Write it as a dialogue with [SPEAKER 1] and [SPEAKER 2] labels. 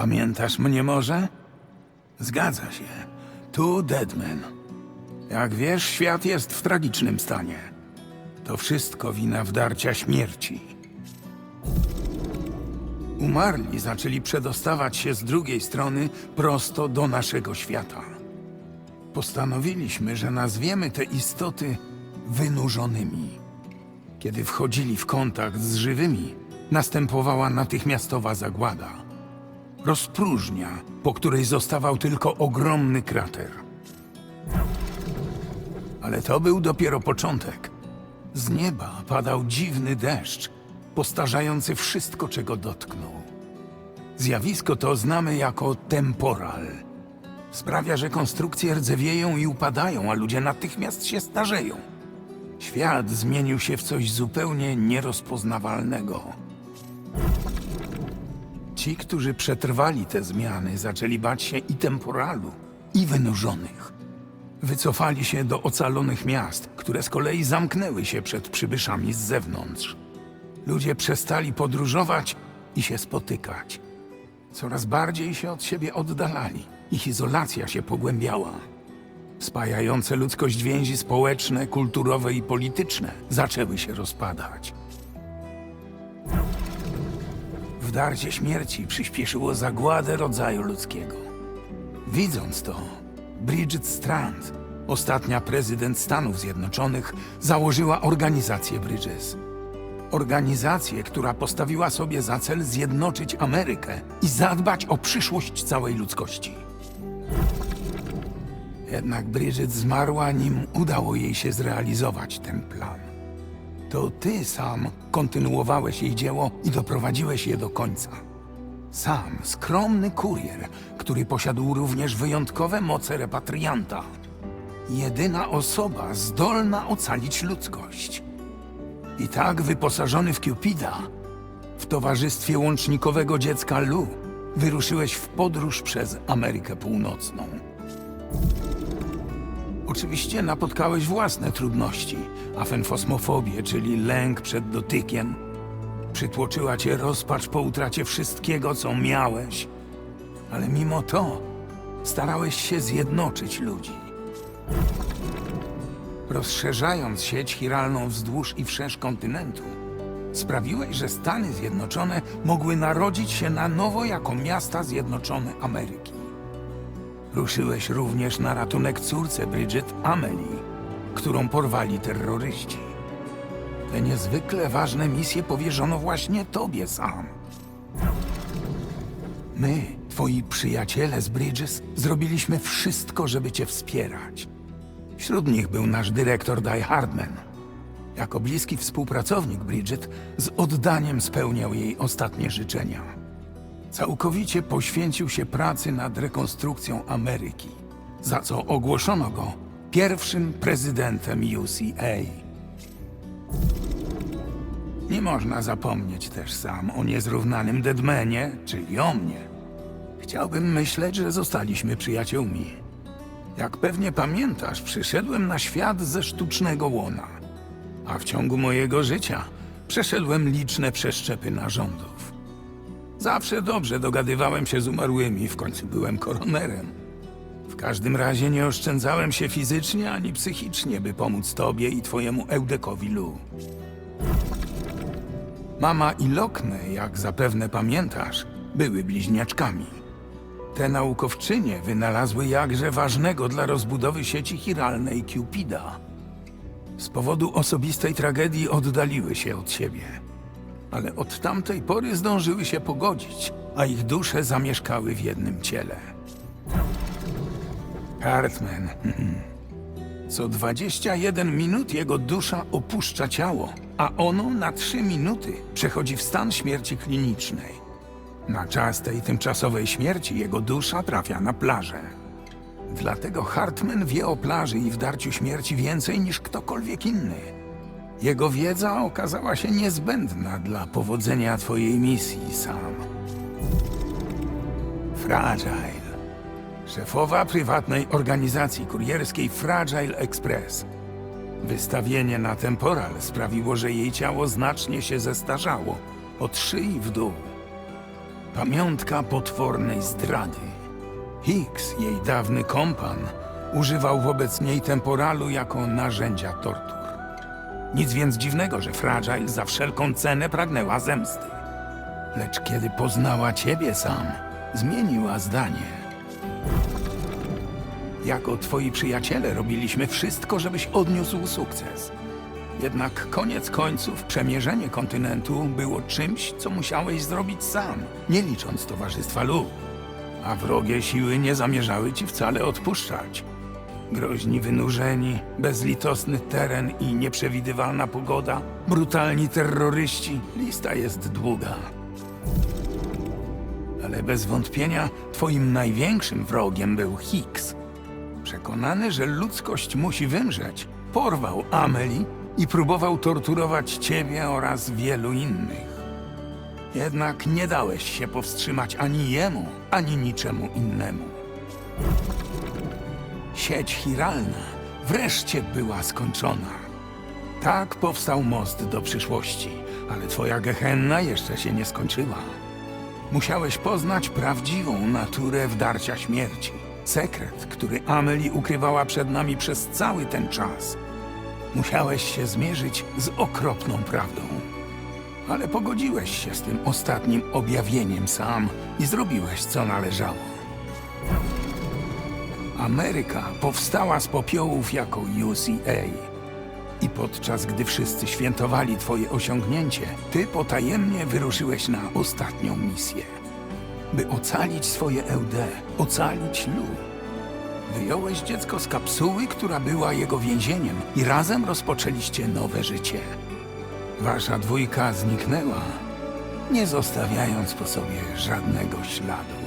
[SPEAKER 1] Pamiętasz mnie może? Zgadza się. Tu Deadman. Jak wiesz, świat jest w tragicznym stanie. To wszystko wina wdarcia śmierci. Umarli zaczęli przedostawać się z drugiej strony prosto do naszego świata. Postanowiliśmy, że nazwiemy te istoty wynurzonymi. Kiedy wchodzili w kontakt z żywymi, następowała natychmiastowa zagłada. Rozpróżnia, po której zostawał tylko ogromny krater. Ale to był dopiero początek. Z nieba padał dziwny deszcz, postarzający wszystko, czego dotknął. Zjawisko to znamy jako temporal. Sprawia, że konstrukcje rdzewieją i upadają, a ludzie natychmiast się starzeją. Świat zmienił się w coś zupełnie nierozpoznawalnego. Ci, którzy przetrwali te zmiany, zaczęli bać się i temporalu, i wynurzonych. Wycofali się do ocalonych miast, które z kolei zamknęły się przed przybyszami z zewnątrz. Ludzie przestali podróżować i się spotykać. Coraz bardziej się od siebie oddalali. Ich izolacja się pogłębiała. Spajające ludzkość więzi społeczne, kulturowe i polityczne zaczęły się rozpadać. Wdarcie śmierci przyspieszyło zagładę rodzaju ludzkiego. Widząc to, Bridget Strand, ostatnia prezydent Stanów Zjednoczonych, założyła organizację Bridges. Organizację, która postawiła sobie za cel zjednoczyć Amerykę i zadbać o przyszłość całej ludzkości. Jednak Bridget zmarła, nim udało jej się zrealizować ten plan. To ty sam kontynuowałeś jej dzieło i doprowadziłeś je do końca. Sam, skromny kurier, który posiadł również wyjątkowe moce repatrianta. Jedyna osoba zdolna ocalić ludzkość. I tak wyposażony w Cupida, w towarzystwie łącznikowego dziecka Lu, wyruszyłeś w podróż przez Amerykę Północną. Oczywiście napotkałeś własne trudności, afenfosmofobię, czyli lęk przed dotykiem. Przytłoczyła cię rozpacz po utracie wszystkiego, co miałeś. Ale mimo to starałeś się zjednoczyć ludzi. Rozszerzając sieć chiralną wzdłuż i wszerz kontynentu, sprawiłeś, że Stany Zjednoczone mogły narodzić się na nowo jako miasta Zjednoczone Ameryki. Ruszyłeś również na ratunek córce Bridget Amelie, którą porwali terroryści. Te niezwykle ważne misje powierzono właśnie tobie sam. My, twoi przyjaciele z Bridges, zrobiliśmy wszystko, żeby cię wspierać. Wśród nich był nasz dyrektor Di Hardman. Jako bliski współpracownik Bridget z oddaniem spełniał jej ostatnie życzenia. Całkowicie poświęcił się pracy nad rekonstrukcją Ameryki, za co ogłoszono go pierwszym prezydentem UCA. Nie można zapomnieć też sam o niezrównanym Deadmanie, czyli o mnie. Chciałbym myśleć, że zostaliśmy przyjaciółmi. Jak pewnie pamiętasz, przyszedłem na świat ze sztucznego łona, a w ciągu mojego życia przeszedłem liczne przeszczepy narządów. Zawsze dobrze dogadywałem się z umarłymi, w końcu byłem koronerem. W każdym razie nie oszczędzałem się fizycznie ani psychicznie, by pomóc tobie i twojemu Eudekowi Lu. Mama i Lokne, jak zapewne pamiętasz, były bliźniaczkami. Te naukowczynie wynalazły jakże ważnego dla rozbudowy sieci chiralnej Cupida. Z powodu osobistej tragedii oddaliły się od siebie. Ale od tamtej pory zdążyły się pogodzić, a ich dusze zamieszkały w jednym ciele. Hartman. Co 21 minut jego dusza opuszcza ciało, a ono na 3 minuty przechodzi w stan śmierci klinicznej. Na czas tej tymczasowej śmierci jego dusza trafia na plażę. Dlatego Hartman wie o plaży i wdarciu śmierci więcej niż ktokolwiek inny. Jego wiedza okazała się niezbędna dla powodzenia twojej misji, Sam. Fragile. Szefowa prywatnej organizacji kurierskiej Fragile Express. Wystawienie na temporal sprawiło, że jej ciało znacznie się zestarzało, od szyi w dół. Pamiątka potwornej zdrady. Hicks, jej dawny kompan, używał wobec niej temporalu jako narzędzia tortur. Nic więc dziwnego, że Fragile za wszelką cenę pragnęła zemsty. Lecz kiedy poznała ciebie sam, zmieniła zdanie. Jako twoi przyjaciele robiliśmy wszystko, żebyś odniósł sukces. Jednak koniec końców przemierzenie kontynentu było czymś, co musiałeś zrobić sam, nie licząc towarzystwa lub. A wrogie siły nie zamierzały ci wcale odpuszczać. Groźni wynurzeni, bezlitosny teren i nieprzewidywalna pogoda, brutalni terroryści, lista jest długa. Ale bez wątpienia twoim największym wrogiem był Hicks. Przekonany, że ludzkość musi wymrzeć, porwał Amelie i próbował torturować ciebie oraz wielu innych. Jednak nie dałeś się powstrzymać ani jemu, ani niczemu innemu. Sieć chiralna wreszcie była skończona. Tak powstał most do przyszłości, ale twoja gehenna jeszcze się nie skończyła. Musiałeś poznać prawdziwą naturę wdarcia śmierci. Sekret, który Amelie ukrywała przed nami przez cały ten czas. Musiałeś się zmierzyć z okropną prawdą. Ale pogodziłeś się z tym ostatnim objawieniem sam i zrobiłeś, co należało. Ameryka powstała z popiołów jako UCA. I podczas gdy wszyscy świętowali twoje osiągnięcie, ty potajemnie wyruszyłeś na ostatnią misję. By ocalić swoje LD, ocalić Lu. Wyjąłeś dziecko z kapsuły, która była jego więzieniem i razem rozpoczęliście nowe życie. Wasza dwójka zniknęła, nie zostawiając po sobie żadnego śladu.